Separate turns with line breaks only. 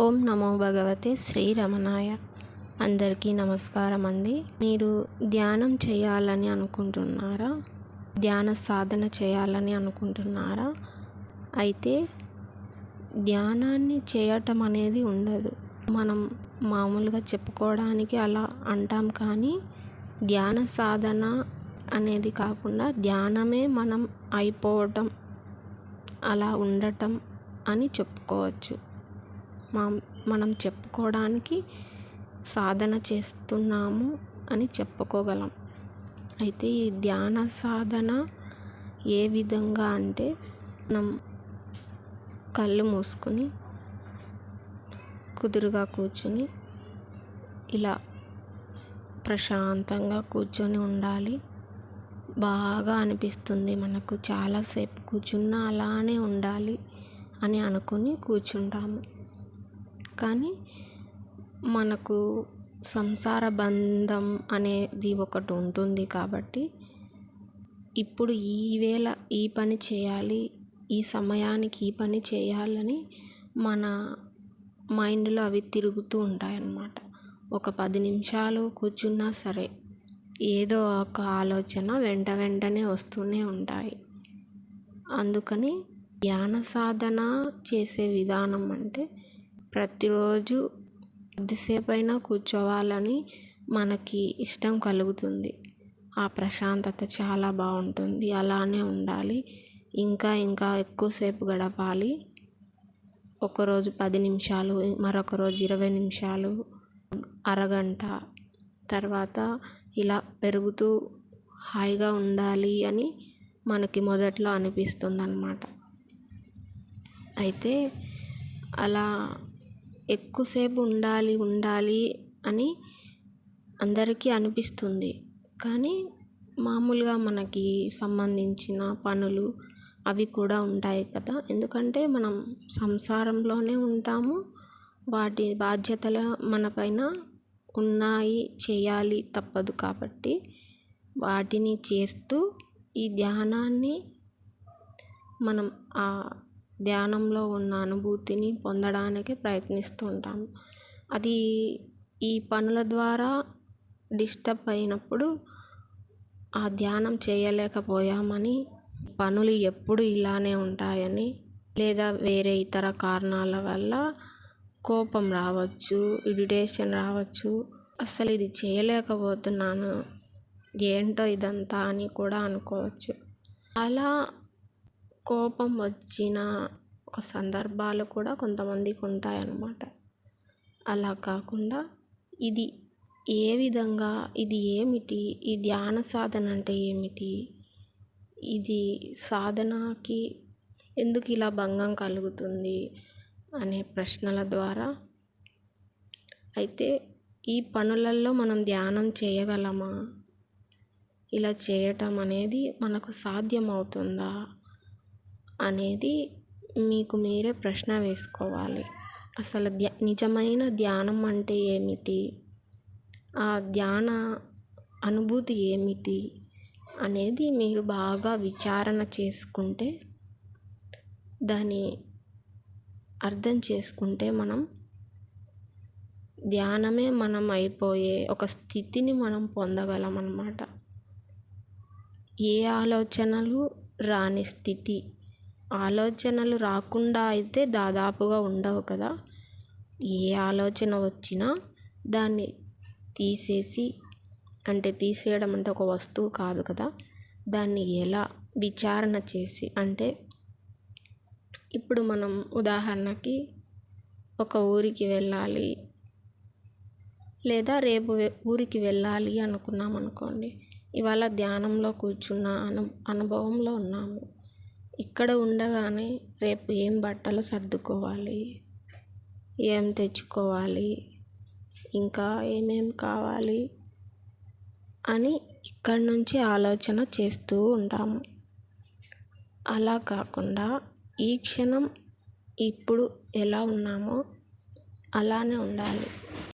ఓం నమో భగవతే శ్రీరమణాయ. అందరికీ నమస్కారం అండి మీరు ధ్యానం చేయాలని అనుకుంటున్నారా? ధ్యాన సాధన చేయాలని అనుకుంటున్నారా? అయితే ధ్యానాన్ని చేయటం అనేది ఉండదు. మనం మామూలుగా చెప్పుకోవడానికి అలా అంటాం కానీ ధ్యాన సాధన అనేది కాకుండా ధ్యానమే మనం అయిపోవటం అలా ఉండటం అని చెప్పుకోవచ్చు. మనం చెప్పుకోవడానికి సాధన చేస్తున్నాము అని చెప్పుకోగలం. అయితే ఈ ధ్యాన సాధన ఏ విధంగా అంటే మనం కళ్ళు మూసుకుని కుదురుగా కూర్చుని ఇలా ప్రశాంతంగా కూర్చొని ఉండాలి. బాగా అనిపిస్తుంది మనకు చాలాసేపు కూర్చున్నా అలానే ఉండాలి అని అనుకుని కూర్చుంటాము. కానీ మనకు సంసార బంధం అనేది ఒకటి ఉంటుంది కాబట్టి ఇప్పుడు ఈ వేళ ఈ పని చేయాలి ఈ సమయానికి ఈ పని చేయాలని మన మైండ్లో అవి తిరుగుతూ ఉంటాయన్నమాట. ఒక పది నిమిషాలు కూర్చున్నా సరే ఏదో ఒక ఆలోచన వెంట వెంటనే వస్తూనే ఉంటాయి. అందుకని ధ్యాన సాధన చేసే విధానం అంటే ప్రతిరోజు కొద్దిసేపు అయినా కూర్చోవాలని మనకి ఇష్టం కలుగుతుంది. ఆ ప్రశాంతత చాలా బాగుంటుంది. అలానే ఉండాలి. ఇంకా ఇంకా ఎక్కువసేపు గడపాలి. ఒకరోజు పది నిమిషాలు మరొక రోజు ఇరవై నిమిషాలు అరగంట తర్వాత ఇలా పెరుగుతూ హాయిగా ఉండాలి అని మనకి మొదట్లో అనిపిస్తుంది అన్నమాట అయితే అలా ఎక్కువసేపు ఉండాలి ఉండాలి అని అందరికీ అనిపిస్తుంది. కానీ మామూలుగా మనకి సంబంధించిన పనులు అవి కూడా ఉంటాయి కదా. ఎందుకంటే మనం సంసారంలోనే ఉంటాము. వాటి బాధ్యతలు మన పైన ఉన్నాయి చేయాలి తప్పదు కాబట్టి వాటిని చేస్తూ ఈ ధ్యానాన్ని మనం ఆ ధ్యానంలో ఉన్న అనుభూతిని పొందడానికి ప్రయత్నిస్తుంటాము అది ఈ పనుల ద్వారా డిస్టర్బ్ అయినప్పుడు ఆ ధ్యానం చేయలేకపోయామని పనులు ఎప్పుడు ఇలానే ఉంటాయని లేదా వేరే ఇతర కారణాల వల్ల కోపం రావచ్చు ఇరిటేషన్ రావచ్చు. అసలు ఇది చేయలేకపోతున్నాను ఏంటో ఇదంతా అని కూడా అనుకోవచ్చు. అలా కోపం వచ్చిన ఒక సందర్భాలు కూడా కొంతమందికి ఉంటాయన్నమాట. అలా కాకుండా ఇది ఏ విధంగా ఇది ఏమిటి ఈ ధ్యాన సాధన అంటే ఏమిటి ఇది సాధనకి ఎందుకు ఇలా భంగం కలుగుతుంది అనే ప్రశ్నల ద్వారా అయితే ఈ పనులలో మనం ధ్యానం చేయగలమా? ఇలా చేయటం అనేది మనకు సాధ్యమవుతుందా? అనేది మీకు మీరే ప్రశ్న వేసుకోవాలి. అసలు ధ్యా నిజమైన ధ్యానం అంటే ఏమిటి? ఆ ధ్యాన అనుభూతి ఏమిటి? అనేది మీరు బాగా విచారణ చేసుకుంటే దాని అర్థం చేసుకుంటే మనం ధ్యానమే మనం అయిపోయే ఒక స్థితిని మనం పొందగలం అన్నమాట ఏ ఆలోచనలు రాని స్థితి ఆలోచనలు రాకుండా అయితే దాదాపుగా ఉండవు కదా. ఏ ఆలోచన వచ్చినా దాన్ని తీసేసి అంటే తీసేయడం అంటే ఒక వస్తువు కాదు కదా. దాన్ని ఎలా విచారణ చేసి అంటే ఇప్పుడు మనం ఉదాహరణకి ఒక ఊరికి వెళ్ళాలి లేదా రేపు ఊరికి వెళ్ళాలి అనుకున్నాం అనుకోండి ఇవాళ ధ్యానంలో కూర్చున్న అను అనుభవంలో ఉన్నాము. ఇక్కడ ఉండగానే రేపు ఏం బట్టలు సర్దుకోవాలి? ఏం తెచ్చుకోవాలి? ఇంకా ఏమేం కావాలి? అని ఇక్కడి నుంచి ఆలోచన చేస్తూ ఉంటాము. అలా కాకుండా ఈ క్షణం ఇప్పుడు ఎలా ఉన్నామో అలానే ఉండాలి.